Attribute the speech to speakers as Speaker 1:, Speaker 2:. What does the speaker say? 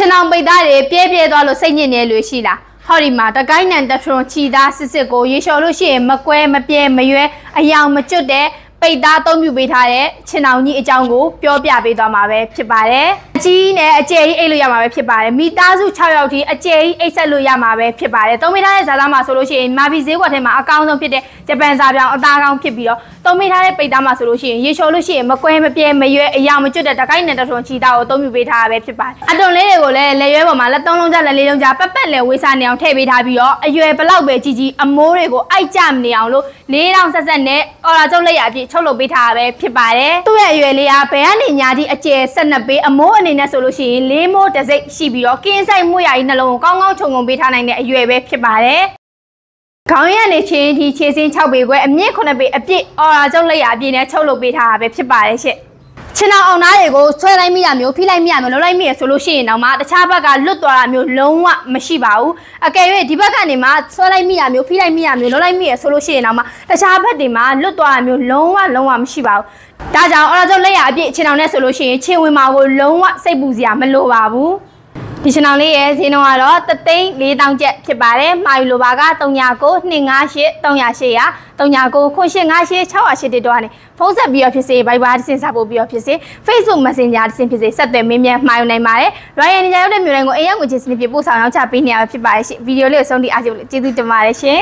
Speaker 1: ခြေနှောင်ပိတ်သားတွေပြဲပြဲသွားလို့စိတ်ညစ်နေလို့ရှိလားဟောဒီမှာတကိုင်းနံတထွန်ချီသားစစ်စစ်ကိုရေလျှော်လို့ရှိရင်မကွဲမပြဲမရွဲအယောင်မကျွတ်တဲ့ပိတ်သားအသုံးပြုပေးထားတဲ့ခြေနှောင်ကြီးအကြောင်းကိုပြောပြပေးသွားမှာပဲဖြစ်ပါတယ်အ ကြီးနဲ့အကျယ်ကြီးအိတ်လို့ရမှာပဲဖြစ်ပါတယ်မိသားစု6ယောက်ထိအကျယ်ကြီးအိတ်ဆက်လို့ရမှာပဲဖြစ်ပါတယ်သုံးမိထားတဲ့ဇာသားမှာဆိုလို့ရှိရင်မာဘီဈေးကွက်ထဲမှာအကောင်းဆုံးဖြစ်တဲ့ဂျပန်ဇာပြောင်အသားကောင်းဖြစ်ပြီးတော့သုံးမိထားတဲ့ပိတ်သားမှာဆိုလို့ရှိရင်ရေလျှော်လို့ရှိရင်မကွဲမပြဲမရွဲအယောင်မကျွတ်တဲ့တကိုင်းနံတထွန်ချီသားကိုအသုံးပြုပေးထားတာပဲဖြစ်ပါတယ်အတွန်လေးတွေကိုလည်းလက်ရွဲပေါ်မှာလက်သုံးလုံးကြလက်လေးလုံးကြပတ်ပတ်လဲဝေးစားနေအောင်ထည့်ပေးထားပြီးတော့အရွယ်ဘလောက်ပဲကြီးကြီးအမိုးတွေကိုအိုက်ကြမနေအောင်လို့လေးတောင်ဆက်ဆက်နဲ့အော်လာကျုပ်လက်ရအပြည့်ချုပ်လုပ်ပေးထားတာပဲဖြစ်ပါတယ်သူ့ရဲ့အရွယ်လေးကဘယ်ကနေညာတိအကျယ်ဆက်နှစ်ပေးအမိုးအနေနဲ့ဆိုလို့ရှိရင်လေးမိုးတစ်စိတ်ရှိပြီးတော့ကင်းဆိုင်မှုရည်နှလုံးကိုကောင်းကောင်းခြုံငုံပေးထားနိုင်တဲ့အရွယ်ပဲဖြစ်ပါတယ်ခေါင်းရနေချင်းဒီခြေစင်း6ပေခွဲအမြင့်9ပေအပြည့်အော်လာကျုပ်လက်ရအပြည့်နဲ့ချုပ်လုပ်ပေးထားတာပဲဖြစ်ပါတယ်ရှင့် ခြေနှောင်အောင်သားတွေကိုဆွဲလိုက်မိရမျိုးဖိလိုက်မိရမျိုးလုံးလိုက်မိရဆိုလို့ရှိရင်တော့မှတခြားဘက်ကလွတ်သွားတာမျိုးလုံးဝမရှိပါဘူးအကယ်၍ဒီဘက်ကနေမှဆွဲလိုက်မိရမျိုးဖိလိုက်မိရမျိုးလုံးလိုက်မိရဆိုလို့ရှိရင်တော့မှတခြားဘက်တွေမှာလွတ်သွားတာမျိုးလုံးဝလုံးဝမရှိပါဘူးဒါကြောင့်အော်တော့လက်ရအပြည့်ခြေနှောင်နဲ့ဆိုလို့ရှိရင်ခြေဝင်မာကိုလုံးဝစိတ်ပူစရာမလိုပါဘူး ဒီခြေနှောင်လေးရဲ့ဈေးနှုန်းကတော့တသိန်း4000ကျပ်ဖြစ်ပါတယ်မှာယူလိုပါက39 258 308ရ39 9858 608တက်တော့ကနေဖုန်းဆက်ပြီးတော့ဖြစ်စေ Viber တစ်ဆင့်ဆက်ပို့ပြီးတော့ဖြစ်စေ Facebook Messenger တစ်ဆင့်ဖြစ်စေဆက်သွယ်မင်းမြန်မှာယူနိုင်ပါတယ် Royal နေကြရောက်တဲ့မျိုးတိုင်းကိုအိမ်ရောက်ကိုချင်းစနစ်ပြပို့ဆောင်ရောက်ချပေးနေရဖြစ်ပါတယ်ရှင်ဗီဒီယိုလေးကိုဆုံးထိအားကျလို့ကျေးဇူးတင်ပါတယ်ရှင်